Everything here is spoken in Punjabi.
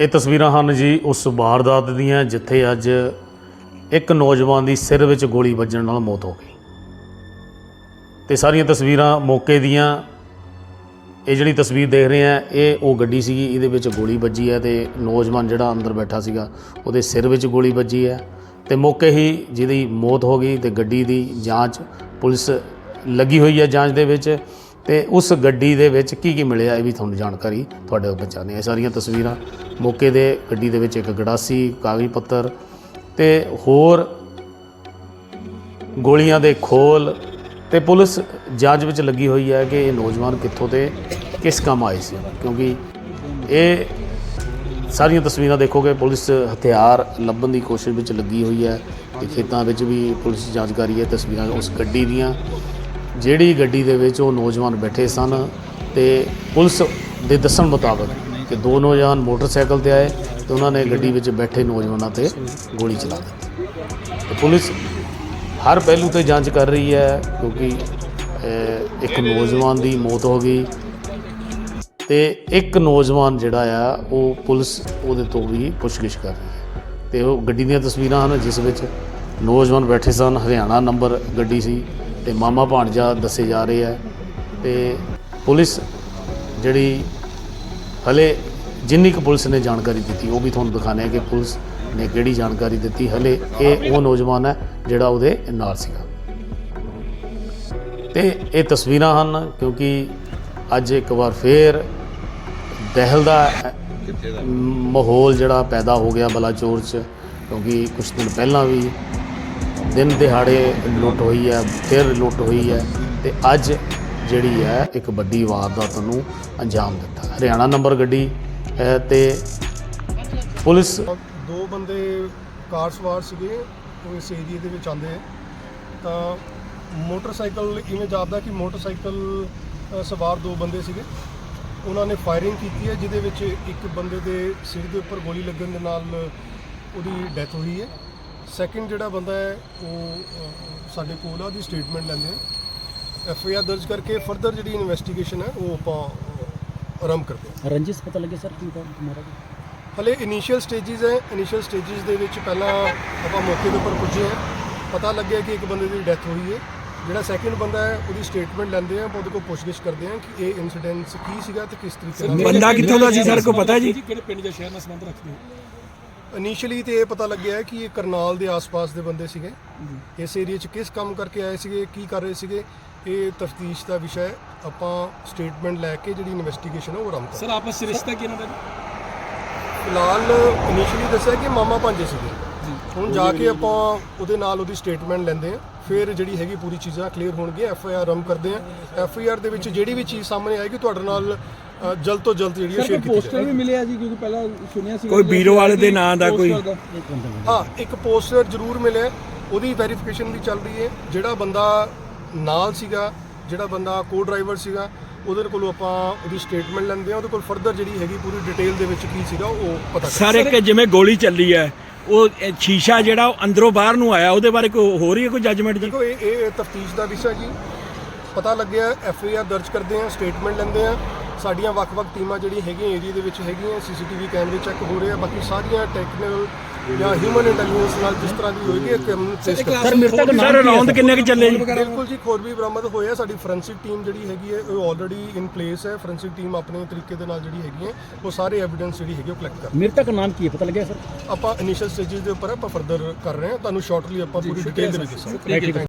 ਇਹ ਤਸਵੀਰਾਂ ਹਨ ਜੀ ਉਸ ਵਾਰਦਾਤ ਦੀਆਂ, ਜਿੱਥੇ ਅੱਜ ਇੱਕ ਨੌਜਵਾਨ ਦੀ ਸਿਰ ਵਿੱਚ ਗੋਲੀ ਵੱਜਣ ਨਾਲ ਮੌਤ ਹੋ ਗਈ। ਤੇ ਸਾਰੀਆਂ ਤਸਵੀਰਾਂ ਮੌਕੇ ਦੀਆਂ, ਇਹ ਜਿਹੜੀ ਤਸਵੀਰ ਦੇਖ ਰਹੇ ਆ ਇਹ ਉਹ ਗੱਡੀ ਸੀਗੀ, ਇਹਦੇ ਵਿੱਚ ਗੋਲੀ ਵੱਜੀ ਹੈ ਤੇ ਨੌਜਵਾਨ ਜਿਹੜਾ ਅੰਦਰ ਬੈਠਾ ਸੀਗਾ, ਉਹਦੇ ਸਿਰ ਵਿੱਚ ਗੋਲੀ ਵੱਜੀ ਹੈ ਤੇ ਮੌਕੇ ਹੀ ਜਿਹਦੀ ਮੌਤ ਹੋ ਗਈ ਤੇ ਗੱਡੀ ਦੀ ਜਾਂਚ ਪੁਲਿਸ ਲੱਗੀ ਹੋਈ ਹੈ ਜਾਂਚ ਦੇ ਵਿੱਚ। ਤੇ ਉਸ ਗੱਡੀ ਦੇ ਵਿੱਚ ਕੀ ਕੀ ਮਿਲਿਆ ਇਹ ਵੀ ਤੁਹਾਨੂੰ ਜਾਣਕਾਰੀ ਤੁਹਾਡੇ ਕੋਲ ਪਹੁੰਚਾਉਂਦੇ ਹਾਂ। ਇਹ ਸਾਰੀਆਂ ਤਸਵੀਰਾਂ ਮੌਕੇ ਦੇ ਗੱਡੀ ਦੇ ਵਿੱਚ ਇੱਕ ਗੜਾਸੀ, ਕਾਗਜ਼ ਪੱਤਰ ਤੇ ਹੋਰ ਗੋਲੀਆਂ ਦੇ ਖੋਲ ਤੇ ਪੁਲਿਸ ਜਾਂਚ ਵਿੱਚ ਲੱਗੀ ਹੋਈ ਹੈ ਕਿ ਇਹ ਨੌਜਵਾਨ ਕਿੱਥੋਂ ਤੇ ਕਿਸ ਕੰਮ ਆਏ ਸੀ। ਕਿਉਂਕਿ ਇਹ ਸਾਰੀਆਂ ਤਸਵੀਰਾਂ ਦੇਖੋਗੇ, ਪੁਲਿਸ ਹਥਿਆਰ ਲੱਭਣ ਦੀ ਕੋਸ਼ਿਸ਼ ਵਿੱਚ ਲੱਗੀ ਹੋਈ ਹੈ ਤੇ ਖੇਤਾਂ ਵਿੱਚ ਵੀ ਪੁਲਿਸ ਜਾਂਚ ਕਰ ਰਹੀ ਹੈ ਤਸਵੀਰਾਂ ਉਸ ਗੱਡੀ ਦੀਆਂ। ਜਿਹੜੀ ਗੱਡੀ ਦੇ ਵਿੱਚ ਉਹ ਨੌਜਵਾਨ ਬੈਠੇ ਸਨ ਤੇ ਪੁਲਿਸ ਦੇ ਦੱਸਣ ਮੁਤਾਬਕ ਕਿ ਦੋ ਨੌਜਵਾਨ ਮੋਟਰਸਾਈਕਲ ਤੇ ਆਏ ਤੇ ਉਹਨਾਂ ਨੇ ਗੱਡੀ ਵਿੱਚ ਬੈਠੇ ਨੌਜਵਾਨਾਂ ਤੇ ਗੋਲੀ ਚਲਾ ਦਿੱਤੀ। ਤੇ ਪੁਲਿਸ ਹਰ ਪਹਿਲੂ ਤੇ ਜਾਂਚ ਕਰ ਰਹੀ ਹੈ ਕਿਉਂਕਿ ਇੱਕ ਨੌਜਵਾਨ ਦੀ ਮੌਤ ਹੋ ਗਈ ਤੇ ਇੱਕ ਨੌਜਵਾਨ ਜਿਹੜਾ ਆ, ਉਹ ਪੁਲਿਸ ਉਹਦੇ ਤੋਂ ਵੀ ਪੁੱਛਗਿੱਛ ਕਰ ਰਹੀ ਹੈ। ਤੇ ਉਹ ਗੱਡੀ ਦੀਆਂ ਤਸਵੀਰਾਂ ਹਨ ਜਿਸ ਵਿੱਚ ਨੌਜਵਾਨ ਬੈਠੇ ਸਨ। ਹਰਿਆਣਾ ਨੰਬਰ ਗੱਡੀ ਸੀ। ਤੇ ਮਾਮਾ ਭਾਣਜਾ ਦੱਸੇ ਜਾ ਰਹੇ ਆ ਤੇ ਪੁਲਿਸ ਜਿਹੜੀ ਹਲੇ ਜਿੰਨੀ ਕੁ ਪੁਲਿਸ ਨੇ ਜਾਣਕਾਰੀ ਦਿੱਤੀ ਉਹ ਵੀ ਤੁਹਾਨੂੰ ਦਿਖਾਣੇ ਆ ਕਿ ਪੁਲਿਸ ਨੇ ਕਿਹੜੀ ਜਾਣਕਾਰੀ ਦਿੱਤੀ। ਹਲੇ ਇਹ ਉਹ ਨੌਜਵਾਨ ਹੈ ਜਿਹੜਾ ਉਹਦੇ ਨਾਲ ਸੀਗਾ। ਤੇ ਇਹ ਤਸਵੀਰਾਂ ਹਨ ਕਿਉਂਕਿ ਅੱਜ ਇੱਕ ਵਾਰ ਫੇਰ ਦਹਿਲ ਦਾ ਮਾਹੌਲ ਜਿਹੜਾ ਪੈਦਾ ਹੋ ਗਿਆ ਬਲਾਚੌਰ 'ਚ ਕਿਉਂਕਿ ਕੁਝ ਦਿਨ ਪਹਿਲਾਂ ਵੀ ਦਿਨ ਦਿਹਾੜੇ ਲੁੱਟ ਹੋਈ ਹੈ, ਫਿਰ ਲੁੱਟ ਹੋਈ ਹੈ ਤੇ ਅੱਜ ਜਿਹੜੀ ਹੈ ਇੱਕ ਵੱਡੀ ਵਾਰਦਾਤ ਨੂੰ ਅੰਜਾਮ ਦਿੱਤਾ। ਹਰਿਆਣਾ ਨੰਬਰ ਗੱਡੀ ਹੈ ਤੇ ਪੁਲਿਸ ਦੋ ਬੰਦੇ ਕਾਰ ਸਵਾਰ ਸੀਗੇ, ਉਹ ਇਸ ਏਰੀਏ ਦੇ ਵਿੱਚ ਆਉਂਦੇ ਆ। ਤਾਂ ਮੋਟਰਸਾਈਕਲ, ਇਵੇਂ ਜਾਪਦਾ ਕਿ ਮੋਟਰਸਾਈਕਲ ਸਵਾਰ ਦੋ ਬੰਦੇ ਸੀਗੇ। ਉਹਨਾਂ ਨੇ ਫਾਇਰਿੰਗ ਕੀਤੀ ਹੈ, ਜਿਹਦੇ ਵਿੱਚ ਇੱਕ ਬੰਦੇ ਦੇ ਸਿਰ ਦੇ ਉੱਪਰ ਗੋਲੀ ਲੱਗਣ ਦੇ ਨਾਲ ਉਹਦੀ ਡੈਥ ਹੋਈ ਹੈ। ਸੈਕਿੰਡ ਜਿਹੜਾ ਬੰਦਾ ਹੈ ਉਹ ਸਾਡੇ ਕੋਲ ਆ ਉਹਦੀ ਸਟੇਟਮੈਂਟ ਲੈਂਦੇ ਆ ਐਫ ਆਈ ਆਰ ਦਰਜ ਕਰਕੇ ਫਰਦਰ ਜਿਹੜੀ ਇਨਵੈਸਟੀਗੇਸ਼ਨ ਹੈ ਉਹ ਆਪਾਂ ਆਰੰਭ ਕਰਦੇ ਹਾਂ। ਰੰਜਿਸ਼ ਪਤਾ ਲੱਗੇ ਸਰ ਕੀ ਦਾ ਤੁਹਾਡਾ? ਹਲੇ ਇਨੀਸ਼ੀਅਲ ਸਟੇजेस ਹੈ। ਇਨੀਸ਼ੀਅਲ ਸਟੇजेस ਦੇ ਵਿੱਚ ਪਹਿਲਾਂ ਆਪਾਂ ਮੌਕੇ ਦੇ ਉੱਪਰ ਪੁੱਜੇ ਆ ਪਤਾ ਲੱਗਿਆ ਕਿ ਇੱਕ ਬੰਦੇ ਦੀ ਡੈਥ ਹੋਈ ਹੈ। ਜਿਹੜਾ ਸੈਕਿੰਡ ਬੰਦਾ ਹੈ ਉਹਦੀ ਸਟੇਟਮੈਂਟ ਲੈਂਦੇ ਆ ਉਹਦੇ ਕੋਲ ਪੁੱਛਗਿੱਛ ਕਰਦੇ ਆ ਕਿ ਇਹ ਇਨਸੀਡੈਂਟ ਕੀ ਸੀਗਾ ਤੇ ਕਿਸ ਤਰੀਕੇ ਨਾਲ ਬੰਦਾ ਕਿੱਥੋਂ ਦਾ ਸੀ ਸਰ ਕੋ ਪਤਾ ਜੀ? ਕਿਹੜੇ ਪਿੰਡ ਜਾਂ ਸ਼ਹਿਰ ਨਾਲ ਸੰਬੰਧ ਰੱਖਦੇ ਹੋ? ਇਨੀਸ਼ੀਅਲੀ ਤੇ ਇਹ ਪਤਾ ਲੱਗਿਆ ਹੈ ਕਿ ਇਹ ਕਰਨਾਲ ਦੇ ਆਸ-ਪਾਸ ਦੇ ਬੰਦੇ ਸੀਗੇ। ਇਸ ਏਰੀਆ 'ਚ ਕਿਸ ਕੰਮ ਕਰਕੇ ਆਏ ਸੀਗੇ ਕੀ ਕਰ ਰਹੇ ਸੀਗੇ ਇਹ ਤਫਤੀਸ਼ ਦਾ ਵਿਸ਼ਾ ਹੈ। ਆਪਾਂ ਸਟੇਟਮੈਂਟ ਲੈ ਕੇ ਜਿਹੜੀ ਇਨਵੈਸਟੀਗੇਸ਼ਨ ਹੈ ਉਹ ਆਰੰਭ ਸਰ ਆਪਸ ਵਿੱਚ ਰਿਸ਼ਤਾ ਕੀ ਇਹਨਾਂ ਦਾ? ਫਿਲਹਾਲ ਇਨੀਸ਼ੀਅਲੀ ਦੱਸਿਆ ਕਿ ਮਾਮਾ ਭਾਂਜੇ ਸੀਗੇ। ਹੁਣ ਜਾ ਕੇ ਆਪਾਂ ਉਹਦੇ ਨਾਲ ਉਹਦੀ ਸਟੇਟਮੈਂਟ ਲੈਂਦੇ ਆ ਫਿਰ ਜਿਹੜੀ ਹੈਗੀ ਪੂਰੀ ਚੀਜ਼ਾਂ ਕਲੀਅਰ ਹੋਣਗੀਆਂ ਐਫ ਆਈ ਆਰ ਰਮ ਕਰਦੇ ਆ ਐਫ ਆਈ ਆਰ ਦੇ ਵਿੱਚ ਜਿਹੜੀ ਵੀ ਚੀਜ਼ ਸਾਹਮਣੇ ਆਏਗੀ ਤੁਹਾਡੇ ਨਾਲ ਜਲਦ ਤੋਂ ਜਲਦ ਜਿਹੜੀ ਸ਼ੇਅਰ ਕੀਤੀ ਪੋਸਟਰ ਜਾਏਗੀ। ਵੀ ਮਿਲਿਆ ਜੀ ਕਿਉਂਕਿ ਪਹਿਲਾਂ ਸੁਣਿਆ ਸੀ ਕੋਈ ਬੀਰੋ ਵਾਲੇ ਦੇ ਨਾਂ ਦਾ ਕੋਈ ਹਾਂ ਇੱਕ ਪੋਸਟਰ ਜ਼ਰੂਰ ਮਿਲਿਆ। ਉਹਦੀ ਵੈਰੀਫਿਕੇਸ਼ਨ ਵੀ ਚੱਲ ਰਹੀ ਹੈ। ਜਿਹੜਾ ਬੰਦਾ ਨਾਲ ਸੀਗਾ ਜਿਹੜਾ ਬੰਦਾ ਕੋ ਡਰਾਈਵਰ ਸੀਗਾ ਉਹਦੇ ਕੋਲੋਂ ਆਪਾਂ ਉਹਦੀ ਸਟੇਟਮੈਂਟ ਲੈਂਦੇ ਆ ਉਹਦੇ ਕੋਲ ਫਰਦਰ ਜਿਹੜੀ ਹੈਗੀ ਪੂਰੀ ਡਿਟੇਲ ਦੇ ਵਿੱਚ ਕੀ ਸੀਗਾ ਉਹ ਪਤਾ ਕਰ ਸਰ ਇੱਕ ਜਿਵੇਂ ਗੋਲੀ ਚੱਲੀ ਹੈ ਉਹ ਸ਼ੀਸ਼ਾ ਜਿਹੜਾ ਉਹ ਅੰਦਰੋਂ ਬਾਹਰ ਨੂੰ ਆਇਆ, ਉਹਦੇ ਬਾਰੇ ਕੋਈ ਹੋ ਰਹੀ ਹੈ, ਕੋਈ ਜੱਜਮੈਂਟ ਜੀ ਦੇਖੋ, ਇਹ ਇਹ ਤਫਤੀਸ਼ ਦਾ ਵਿਸ਼ਾ ਜੀ। ਪਤਾ ਲੱਗਿਆ ਐਫ ਆਈ ਆਰ ਦਰਜ ਕਰਦੇ ਆ ਸਟੇਟਮੈਂਟ ਲੈਂਦੇ ਆ। ਸਾਡੀਆਂ ਵੱਖ-ਵੱਖ ਟੀਮਾਂ ਜਿਹੜੀ ਹੈਗੀਆਂ ਏਰੀਆ ਦੇ ਵਿੱਚ ਹੈਗੀਆਂ ਸੀਸੀਟੀਵੀ ਕੈਮਰੇ ਚੈੱਕ ਹੋ ਰਹੇ ਆ ਬਾਕੀ ਸਾਰੀਆਂ ਟੈਕਨੀਕਲ ਜਾਂ ਹਿਊਮਨ ਇੰਟੈਲੀਜੈਂਸ ਨਾਲ ਜਿਸ ਤਰ੍ਹਾਂ ਦੀ ਹੋਏਗੀ ਇੱਕ ਟੈਸਟ ਸਰ ਮ੍ਰਿਤਕ ਸਰ ਰੌਂਦ ਕਿੰਨੇ ਕਿ ਚੱਲੇ ਜੀ? ਬਿਲਕੁਲ ਜੀ ਖੋਰਬੀ ਬਰਾਮਦ ਹੋਇਆ ਸਾਡੀ ਫੋਰੈਂਸਿਕ ਟੀਮ ਜਿਹੜੀ ਹੈਗੀ ਹੈ ਉਹ ਆਲਰੇਡੀ ਇਨ ਪਲੇਸ ਹੈ। ਫਰੈਂਸਿਕ ਟੀਮ ਆਪਣੇ ਤਰੀਕੇ ਦੇ ਨਾਲ ਜਿਹੜੀ ਹੈਗੀ ਹੈ ਉਹ ਸਾਰੇ ਐਵੀਡੈਂਸ ਜਿਹੜੀ ਹੈਗੀ ਉਹ ਕਲੈਕਟ ਕਰ ਮ੍ਰਿਤਕ ਨਾਮ ਕੀ ਪਤਾ ਲੱਗਿਆ ਸਰ? ਆਪਾਂ ਇਨੀਸ਼ੀਅਲ ਸਟੇਜਿਸ ਦੇ ਉੱਪਰ ਆਪਾਂ ਫਰਦਰ ਕਰ ਰਹੇ ਹਾਂ। ਤੁਹਾਨੂੰ ਸ਼ਾਰਟਲੀ ਆਪਾਂ ਪੂਰੀ ਡਿਟੇਲ ਦੇ ਵਿੱਚ ਦੱਸਾਂਗੇ।